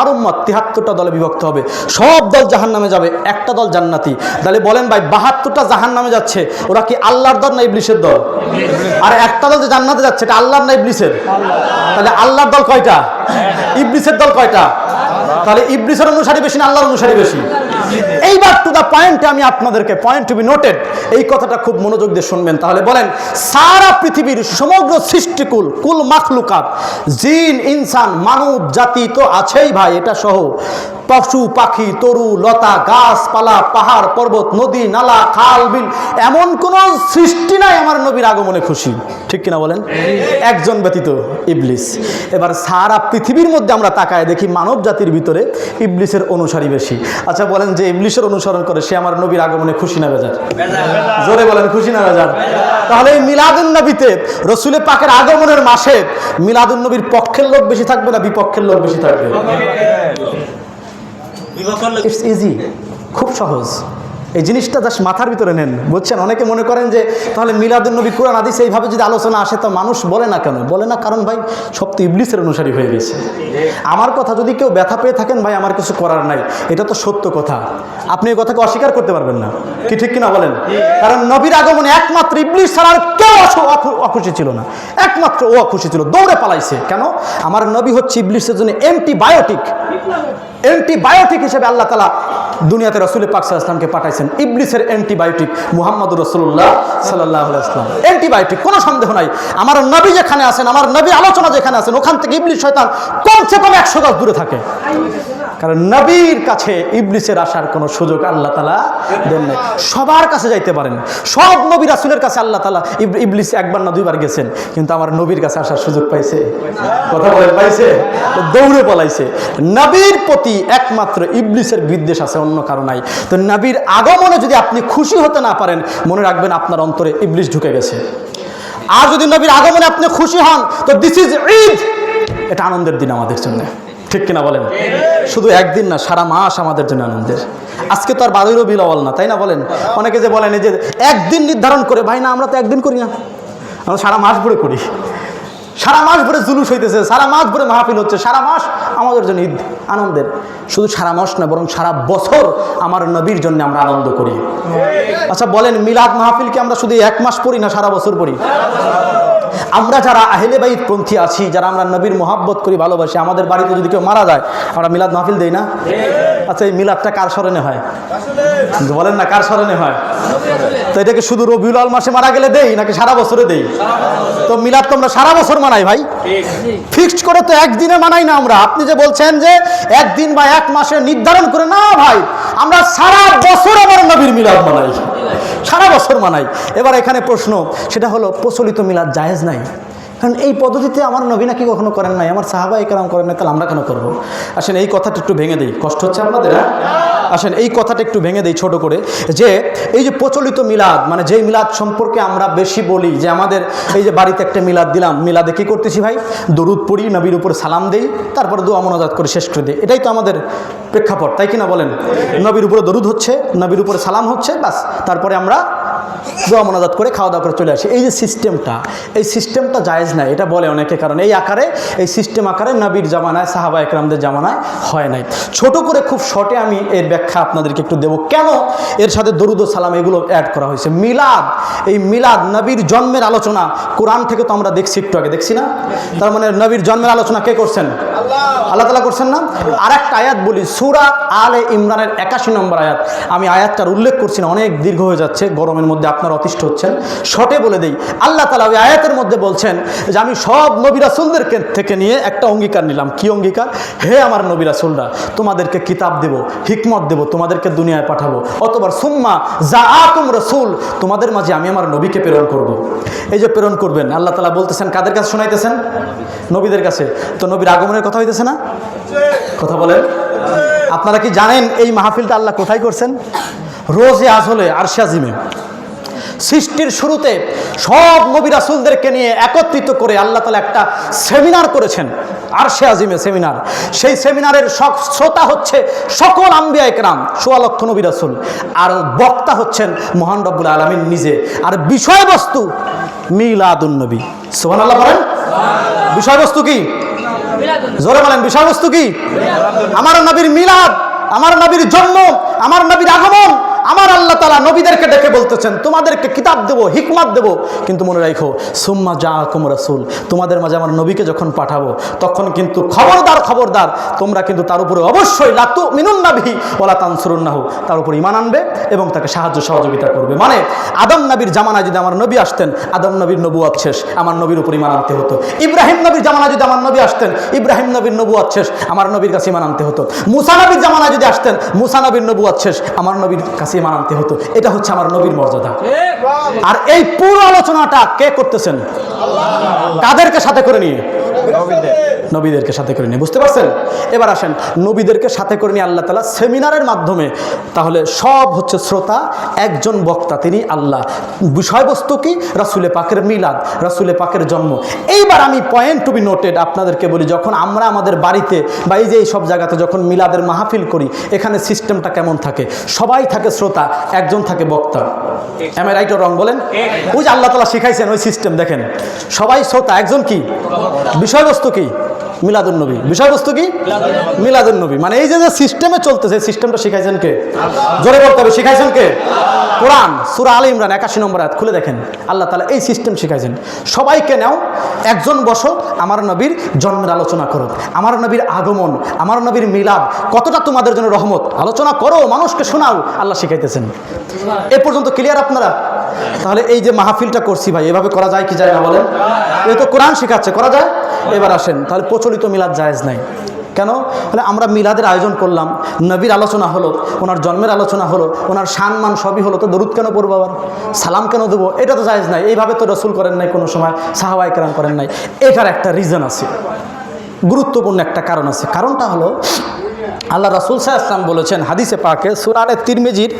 আর উম্মত তিহাত্তরটা দলে বিভক্ত হবে। সব দল জাহান নামে যাবে, একটা দল জান্নাতি। তাহলে বলেন ভাই, বাহাত্তরটা জাহান নামে যাচ্ছে, ওরা কি আল্লাহর দল না ইবলিশের দল? আর একটা দল যে জান্নাতে যাচ্ছে, এটা আল্লাহর না ইবলিশের? তাহলে আল্লাহর দল কয়টা? ইবলিশের দল কয়টা? তাহলে ইবলিশের অনুসারী বেশি না আল্লাহর অনুসারী বেশি? এইবার টু দ্য পয়েন্টে আমি আপনাদেরকে পয়েন্ট টু বি নোটেড এই কথাটা খুব মনোযোগ দিয়ে শুনবেন। তাহলে বলেন, সারা পৃথিবীর সমগ্র সৃষ্টিকুল, কুল মাখলুকাত, জিন, ইনসান, মানব জাতি তো আছেই ভাই, এটা সহ। পশু, পাখি, তরু, লতা, গাছপালা, পাহাড়, পর্বত, নদী, নালা, খাল, বিল, এমন কোন সৃষ্টি নাই আমার নবীর আগমনে খুশি। ঠিক কিনা বলেন? একজন ব্যতীত ইবলিস। এবার সারা পৃথিবীর মধ্যে আমরা তাকায় দেখি মানব জাতির ভিতরে ইবলিসের অনুসারী বেশি। আচ্ছা বলেন যে ইবলিসের অনুসরণ করে সে আমার নবীর আগমনে খুশি না বেজার। জোরে বলেন খুশি না বেজার? তাহলে এই মিলাদুন নবীতে রসুলের পাকের আগমনের মাসে মিলাদুন নবীর পক্ষের লোক বেশি থাকবে না বিপক্ষের লোক বেশি থাকবে? ইটস ইজি খুব সহজ। এই জিনিসটা জাস্ট মাথার ভিতরে নেন, বুঝছেন? অনেকে মনে করেন যে, তাহলে মিলাদুল নবী কোরআন আদিস এইভাবে যদি আলোচনা আসে, তো মানুষ বলে না কেন? বলে না, কারণ ভাই, সব তো ইবলিসের অনুসারী হয়ে গেছে। আমার কথা যদি কেউ ব্যথা পেয়ে থাকেন, ভাই, আমার কিছু করার নাই। এটা তো সত্য কথা। আপনি এই কথাকে অস্বীকার করতে পারবেন না। কি ঠিক কিনা বলেন? কারণ নবীর আগমনে একমাত্র ইবলিস ছাড়া আর কেউ অখুশি ছিল না। একমাত্র ও অখুশি ছিল। দৌড়ে পালাইছে। কেন? আমার নবী হচ্ছে ইবলিসের জন্য অ্যান্টিবায়োটিক অ্যান্টিবায়োটিক হিসেবে আল্লাহ তালা দুনিয়াতে রসুল পাক ইসলামকে পাঠাইছেন। ইবলিসের অ্যান্টিবায়োটিক মুহাম্মদ রসুল্লাহ সাল্লাহ আসলাম অ্যান্টিবায়োটিক কোনো সন্দেহ নাই। আমার নবী যেখানে আছেন, আমার নবী আলোচনা যেখানে আছেন, ওখান থেকে ইবলিস শয়তান কমসে কম একশো গাছ দূরে থাকে। কারণ নবীর কাছে ইবলিসের আসার কোনো সুযোগ আল্লাহ তালা দেন নাই। সবার কাছে যাইতে পারেন। সব নবী রাসুলের কাছে আল্লাহ তালা ইব- ইবলিস একবার না দুইবার গেছেন, কিন্তু আমার নবীর কাছে আসার সুযোগ পাইছে। কথা বলেন, পাইছে? দৌড়ে পলাইছে। নবীর প্রতি একমাত্র ইবলিসের বিদ্বেষ আছে, অন্য কারণ নাই। তো নবীর আগমনে যদি আপনি খুশি হতে না পারেন, মনে রাখবেন আপনার অন্তরে ইবলিস ঢুকে গেছে। আর যদি নবীর আগমনে আপনি খুশি হন, তো দিস ইজ ঈদ এটা আনন্দের দিন আমাদের জন্য। ঠিক কিনা বলেন? শুধু একদিন না, সারা মাস আমাদের জন্য আনন্দের। আজকে তো আর বারোই রবিল অল না, তাই না বলেন? অনেকে যে বলেন এই যে একদিন নির্ধারণ করে, ভাই না, আমরা তো একদিন করি না। আমরা সারা মাস ভরে করি। সারা মাস ভরে জুলুস হইতেছে, সারা মাস ভরে মাহফিল হচ্ছে, সারা মাস আমাদের জন্য ঈদ আনন্দের। শুধু সারা মাস না, বরং সারা বছর আমার নবীর জন্য আমরা আনন্দ করি। আচ্ছা বলেন, মিলাদ মাহফিলকে আমরা শুধু এক মাস পড়ি না সারা বছর পড়ি? আমরা যারা আহলে বাইত পন্থী আছি, যারা আমরা নবীর মোহাব্বত করি, ভালোবাসি, আমাদের বাড়িতে যদি কেউ মারা যায়, আমরা মিলাদ মাহফিল দেই না? আচ্ছা এই মিলাদটা কার স্মরণে হয়? বলেন না, কার স্মরণে হয়? তো এটাকে শুধু রবিউল মাসে মারা গেলে দেই, নাকি সারা বছরে দেই? তো মিলাদ তো আমরা সারা বছর মানাই ভাই। ফিক্সড করে তো একদিনে মানাই না আমরা। আপনি যে বলছেন যে একদিন বা এক মাসে নির্ধারণ করে, না ভাই, আমরা সারা বছর আমার নবীর মিলাদ মানাই। সারা বছর মানাই। এবার এখানে প্রশ্ন, সেটা হলো প্রচলিত মিলাদ জায়েজ নাই? কারণ এই পদ্ধতিতে আমার নবী নাকি কখনো করেন নাই, আমার সাহাবা একরাম করেন নাই, তাহলে আমরা কেন করব? আসেন এই কথাটা একটু ভেঙে দিই, কষ্ট হচ্ছে আপনাদের হ্যাঁ? আসেন এই কথাটা একটু ভেঙে দিই ছোট করে, যে এই যে প্রচলিত মিলাদ মানে যেই মিলাদ সম্পর্কে আমরা বেশি বলি, যে আমাদের এই যে বাড়িতে একটা মিলাদ দিলাম, মিলাদে কী করতেছি ভাই? দরুদ পড়ি, নবীর উপরে সালাম দেই, তারপরে দোয়া মনোজাত করে শেষ করে দিই, এটাই তো আমাদের প্রেক্ষাপট, তাই কিনা বলেন? নবীর উপরে দরুদ হচ্ছে, নবীর উপরে সালাম হচ্ছে বাস তারপরে আমরা দোয়া মোনাজাত করে খাওয়া দাওয়া করে চলে আসি। এই যে সিস্টেমটা এই সিস্টেমটা জায়েজ নাই এটা বলে অনেকে কারণ এই আকারে এই সিস্টেম আকারে নবীর জামানায় সাহাবা একরামদের জামানায় হয় নাই। ছোট করে খুব শর্টে আমি এর ব্যাখ্যা আপনাদেরকে একটু দেবো। কেন এর সাথে দরুদ ও সালাম এগুলো অ্যাড করা হয়েছে? মিলাদ এই মিলাদ নবীর জন্মের আলোচনা কোরআন থেকে তো আমরা দেখছি একটু আগে দেখছি না? তার মানে নবীর জন্মের আলোচনা কে করছেন? আল্লাহ। তালা করছেন না? আর একটা আয়াত বলি সুরা আলে ইমরানের একাশি নম্বর আয়াত। আমি আয়াতটার উল্লেখ করছি না অনেক দীর্ঘ হয়ে যাচ্ছে, গরমের মধ্যে আপনার অতিষ্ঠ হচ্ছেন। শটে বলে দেই, আল্লাহ তালা ওই আয়াতের মধ্যে বলছেন যে, আমি সব নবিরাসুলদের থেকে নিয়ে একটা অঙ্গীকার নিলাম। কি অঙ্গীকার? হে আমার নবিরাসুলরা তোমাদেরকে কিতাব দেব, হিকমত দেব, তোমাদেরকে দুনিয়ায় পাঠাবো। অতবার সুম্মা যা আতুম রসুল, তোমাদের মাঝে আমি আমার নবীকে প্রেরণ করব। এই যে প্রেরণ করবেন, আল্লাহ তালা বলতেছেন, কাদের কাছে শোনাইতেছেন? নবীদের কাছে। তো নবীর আগমনের কথা হইতেছে না? কথা বলেন। আপনারা কি জানেন এই মাহফিলটা আল্লাহ কোথায় করছেন? রোজে আসলে আরশে আজিমে। সৃষ্টির শুরুতে সব নবী রাসুলদেরকে নিয়ে একত্রিত করে আল্লাহ তালা একটা সেমিনার করেছেন, আরশে আজিমে সেমিনার। সেই সেমিনারের সব শ্রোতা হচ্ছে সকল আম্বিয়া একরাম, সোয়া লক্ষ নবী রাসুল। আর বক্তা হচ্ছেন মহান রব্বুল আলমিন নিজে। আর বিষয়বস্তু মিলাদুন নবী। সোহান আল্লাহ বলেন। বিষয়বস্তু কি? জোরে বলেন, বিষয়বস্তু কি? আমার নবীর মিলাদ, আমার নবীর জন্ম, আমার নবীর আগমন আমার আল্লাহ তালা নবীদেরকে ডেকে বলতেছেন, তোমাদেরকে কিতাব দেবো, হিকমাত দেবো। কিন্তু মনে রাখো সুম্মা যা কুম রসুল, তোমাদের মাঝে আমার নবীকে যখন পাঠাবো, তখন কিন্তু খবরদার খবরদার, তোমরা কিন্তু তার উপরে অবশ্যই লাতু মিনুন নাভি ওলা তানসুরুন্নাহু, তার উপর ইমান আনবে এবং তাকে সাহায্য সহযোগিতা করবে। মানে আদম নবীর জামানায় যদি আমার নবী আসতেন, আদম নবীর নবুয়াত শেষ, আমার নবীর উপর ইমান আনতে হতো। ইব্রাহিম নবীর জামানায় যদি আমার নবী আসতেন, ইব্রাহিম নবীর নবুয়াত শেষ, আমার নবীর কাছে ইমান আনতে হতো। মুসা নবীর জামানায় যদি আসতেন, মুসা নবীর নবুয়াত শেষ, আমার নবীর কাছে ইমান আনতে হতো। এটা হচ্ছে আমার নবীর মর্যাদা। আর এই পুরো আলোচনাটা কে করতেছেন? কাদেরকে সাথে করে নিয়ে? নবীদেরকে সাথে করে নিয়ে বুঝতে পারছেন? এবার আসেন নবীদেরকে সাথে করে নিয়ে আল্লাহ তালা সেমিনারের মাধ্যমে তাহলে সব হচ্ছে শ্রোতা একজন বক্তা তিনি আল্লাহ। বিষয়বস্তু কি? রাসুলে পাকের মিলাদ রাসুলে পাকের জন্ম। এইবার আমি পয়েন্ট টু বি নোটেড আপনাদেরকে বলি যখন আমরা আমাদের বাড়িতে বা এই যে এই সব জায়গাতে যখন মিলাদের মাহফিল করি এখানে সিস্টেমটা কেমন থাকে? সবাই থাকে শ্রোতা একজন থাকে বক্তা। এম রাইট রং বলেন? ওই যে আল্লাহ তালা শিখাইছেন ওই সিস্টেম দেখেন। সবাই শ্রোতা একজন কি? বিষয়বস্তু কি? মিলাদুন নবী। বিষয়বস্তু কি? মিলাদুন নবী। মানে এই যে যে সিস্টেমে চলতেছে সিস্টেমটা শিখাইছেন কে? জোরে বলতে হবে, শিখাইছেন কে? কোরআন, সুরা আলী ইমরান, একাশি নম্বর আয়াত, খুলে দেখেন। আল্লাহ তালা এই সিস্টেম শিখাইছেন। সবাইকে নাও, একজন বসো, আমার নবীর জন্মের আলোচনা করো। আমার নবীর আগমন, আমার নবীর মিলাদ, কতটা তোমাদের জন্য রহমত? আলোচনা করো, মানুষকে শোনাও, আল্লাহ শিখাইতেছেন। এ পর্যন্ত ক্লিয়ার আপনারা? তাহলে এই যে মাহফিলটা করছি ভাই, এভাবে করা যায় কি যায় না বলেন? এ তো কোরআন শেখাচ্ছে, করা যায়? এবার আসেন, তাহলে প্রচলিত মিলাদ জায়েজ নাই। কেন? বলে আমরা মিলাদের আয়োজন করলাম, নবীর আলোচনা হলো, ওনার জন্মের আলোচনা হলো, ওনার সম্মান সবই হলো, তো দরুদ কেন পড়ব আবার? সালাম কেন দেবো? এটা তো জায়েজ নাই, এইভাবে তো রসুল করেন নাই কোনো সময় সাহাবাই কেরাম করেন নাই। এটার একটা রিজন আছে, গুরুত্বপূর্ণ একটা কারণ আছে। কারণটা হলো, আল্লাহ রাসুল সাহা ইসলাম বলেছেন হাদিসে পাকে সুরানে তিরমেজির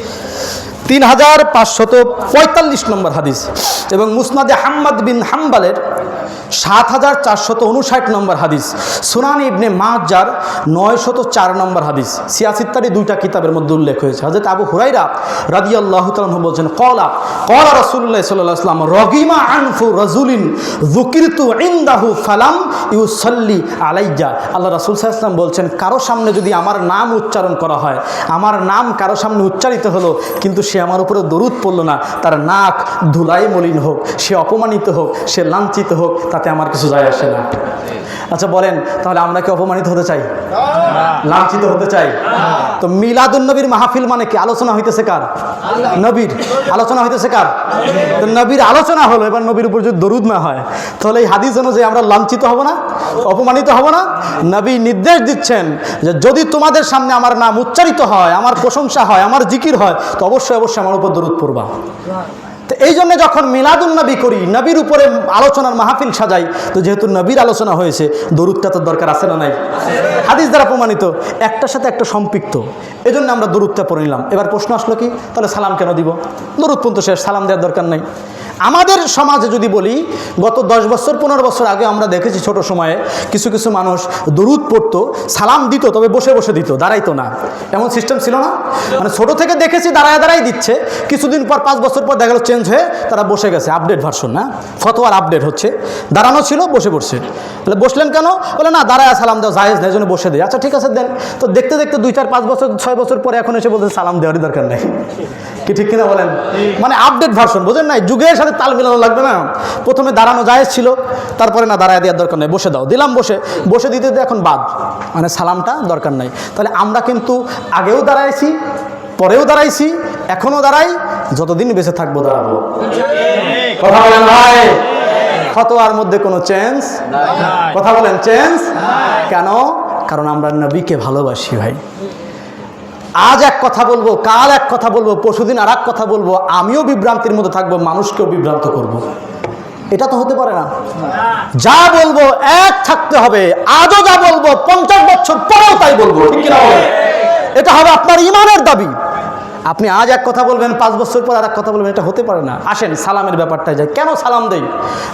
তিন হাজার পাঁচশত পঁয়তাল্লিশ নম্বর হাদিস এবং মুসনাদে হাম্মাদ বিন হাম্বালের সাত হাজার চারশত উনষাট নম্বর হাদিস। সুনান ইবনে মাজার নয়শত চার নম্বর হাদিস। সিয়াসিত্তারি দুইটা কিতাবের মধ্যে উল্লেখ হয়েছে। হাজরত আবু হুরাইরা রাদি আল্লাহ বলছেন, কলা কলা রসুল্লাহ সাল্লাহ আসলাম রগিমা আনফু রজুলিন জুকিরতু ইন্দাহু ফালাম ইউসল্লি আলাইজা আল্লাহ রাসুল সাল্লাম বলছেন, কারও সামনে যদি আমার নাম উচ্চারণ করা হয়, আমার নাম কারও সামনে উচ্চারিত হলো, কিন্তু সে আমার উপরে দরুদ পড়ল না, তার নাক ধুলাই মলিন হোক, সে অপমানিত হোক, সে লাঞ্ছিত হোক, তাতে আমার কিছু যায় আসে না। আচ্ছা বলেন, তাহলে আমরা কি অপমানিত হতে চাই? লাঞ্ছিত হতে চাই? তো মিলাদুন নবীর মাহফিল মানে কি? আলোচনা হইতেছে কার? নবীর। আলোচনা হইতেছে কার? তো নবীর আলোচনা হলো, এবার নবীর উপর যদি দরুদ না হয়, তাহলে এই হাদিস অনুযায়ী আমরা লাঞ্ছিত হব না, অপমানিত হব না, নবী নির্দেশ দিচ্ছেন যে যদি তোমাদের সামনে আমার নাম উচ্চারিত হয়, আমার প্রশংসা হয়, আমার জিকির হয়, তো অবশ্যই অবশ্যই আমার উপর দরুদ পড়বা। তো এই জন্য যখন মিলাদুল নবী করি, নবীর উপরে আলোচনার মাহফিল সাজাই, তো যেহেতু নবীর আলোচনা হয়েছে, দরুদটা তো দরকার আছে না নাই? হাদিস দ্বারা প্রমাণিত, একটার সাথে একটা সম্পৃক্ত। এই জন্য আমরা দরুদটা পড়ে নিলাম। এবার প্রশ্ন আসলো কি, তাহলে সালাম কেন দিব? দরুদ পর্যন্ত শেষ, সালাম দেওয়ার দরকার নাই। আমাদের সমাজে যদি বলি, গত দশ বছর, পনেরো বছর আগে আমরা দেখেছি ছোট সময়ে কিছু কিছু মানুষ দরুদ পড়তো, সালাম দিত, তবে বসে বসে দিত, দাঁড়াইতো না। এমন সিস্টেম ছিল না? মানে ছোট থেকে দেখেছি, দাঁড়ায় দাঁড়াই দিচ্ছে। কিছুদিন পর, পাঁচ বছর পর দেখা গেল চেঞ্জ হয়ে তারা বসে গেছে আপডেট ভার্সন না? ফতোয়ার আপডেট হচ্ছে। দাঁড়ানো ছিল, বসে পড়ছে। বলে, বসলেন কেন? বলে, না, দাঁড়ায় সালাম দেওয়া জায়েজ নেই জন্য বসে দেয় আচ্ছা ঠিক আছে, দেন। তো দেখতে দেখতে দুই, চার, পাঁচ বছর, ছয় বছর পরে এখন এসে বলতে সালাম দেওয়ারই দরকার নেই। কি ঠিক কিনা বলেন? মানে আপডেট ভার্সন বোঝেন নাই? যুগের সাথে তাল মিলানো লাগবে না। প্রথমে দাঁড়ানো জায়েজ ছিল তারপরে না দাঁড়ায় দেওয়ার দরকার নেই বসে দাও। দিলাম বসে। বসে দিতে দিতে এখন বাদ মানে সালামটা দরকার নাই। তাহলে আমরা কিন্তু আগেও দাঁড়াইছি পরেও দাঁড়াইছি এখনও দাঁড়াই যতদিন বেঁচে থাকব দাঁড়াবো। কথা বলেন ভাই? ফতোয়ার মধ্যে কোনো চেঞ্জ কথা বলেন চেঞ্জ কেন? কারণ আমরা নবীকে ভালোবাসি ভাই। আজ এক কথা বলব, কাল এক কথা বলব, পরশুদিন আর এক কথা বলব, আমিও বিভ্রান্তির মধ্যে থাকব, মানুষকেও বিভ্রান্ত করব। এটা তো হতে পারে না যা বলব এক থাকতে হবে, আজও যা বলব, পঞ্চাশ বছর পরেও তাই বলব? এটা হবে আপনার ইমানের দাবি আপনি আজ এক কথা বলবেন, পাঁচ বছর পর আর এক কথা বলবেন, এটা হতে পারে না। আসেন, সালামের ব্যাপারটায় যাই। কেন সালাম দেই?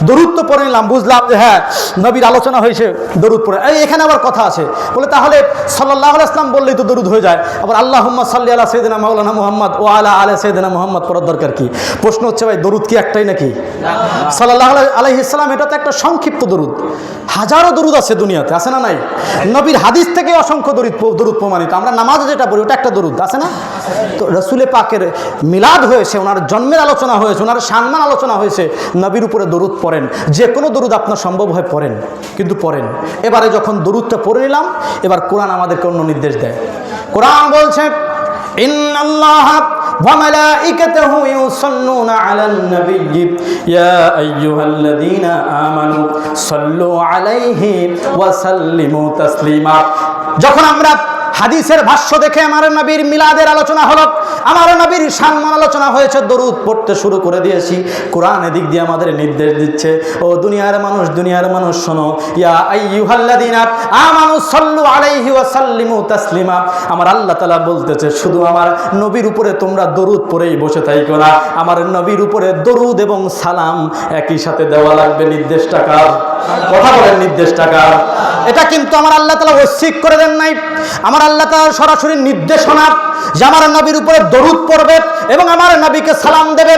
দরুদ তো পড়ে নিলাম, বুঝলাম যে হ্যাঁ নবীর আলোচনা হয়েছে, দরুদ পড়ে। এই, এখানে আবার কথা আছে। বলে তাহলে সাল্লাহ ইসলাম বললেই তো দরুদ হয়ে যায়। আবার আল্লাহ সাল্লি আল্লাহ সৈদিনা মাওলানা মোহাম্মদ ও আলা আলা সৈদিনা মোহাম্মদ পড়ার দরকার কি? প্রশ্ন হচ্ছে, ভাই, দরুদ কি একটাই নাকি? সাল্লাহ আলাইহি ইসলাম এটা তো একটা সংক্ষিপ্ত দরুদ। হাজারো দরুদ আছে দুনিয়াতে, আছে না নাই? নবীর হাদিস থেকে অসংখ্য দরুদ দরুদ প্রমাণিত। আমরা নামাজে যেটা পড়ি, ওটা একটা দরুদ, আছে না? তো রসুলে পাকের মিলাদ হয়েছে ওনার জন্মের আলোচনা হয়েছে ওনার সম্মান আলোচনা হয়েছে নবীর উপরে দরুদ পড়েন যে কোনো দরুদ আপনার সম্ভব হয় পড়েন কিন্তু পড়েন এবারে যখন দরুদটা পড়ে নিলাম এবার কোরআন আমাদেরকে অন্য নির্দেশ দেয় কোরআন বলছে إن الله وملائكته يصلون على النبي يا أيها الذين آمنوا صلوا عليه وسلموا تسليما যখন আমরা হাদিসের ভাষ্য দেখে আমার নবীর মিলাদের আলোচনা হলো, আমার নবীর সম্মান আলোচনা হয়েছে, দরুদ পড়তে শুরু করে দিয়েছি। কোরআন এদিক দিয়ে আমাদের নির্দেশ দিচ্ছে, ও দুনিয়ার মানুষ দুনিয়ার মানুষ শোনো আমার আল্লাহ তাআলা বলতেছে, শুধু আমার নবীর উপরে তোমরা দরুদ পড়েই বসে থাইকো না, আমার নবীর উপরে দরুদ এবং সালাম একই সাথে দেওয়া লাগবে নির্দেশ টাকা কথা বলেন নির্দেশ টাকা এটা কিন্তু আমার আল্লাহ তালা ঐশ্বিক করে দেন নাই। আমার আল্লাহ তালা সরাসরি নির্দেশনা যে আমার নবীর উপরে দরুদ পড়বে এবং আমার নবীকে সালাম দেবে।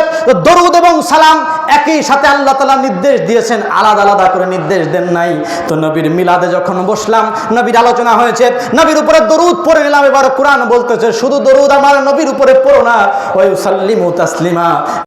দরুদ এবং সালাম একই সাথে আল্লাহ তালা নির্দেশ দিয়েছেন, আলাদা আলাদা করে নির্দেশ দেন নাই। তো নবীর মিলাদে যখন বসলাম, নবীর আলোচনা হয়েছে, নবীর উপরে দরুদ পড়ে নিলাম। এবার কোরআন বলতেছে, শুধু দরুদ আমার নবীর উপরে পড়ো না ওই সাল্লিমু তাসলিমা।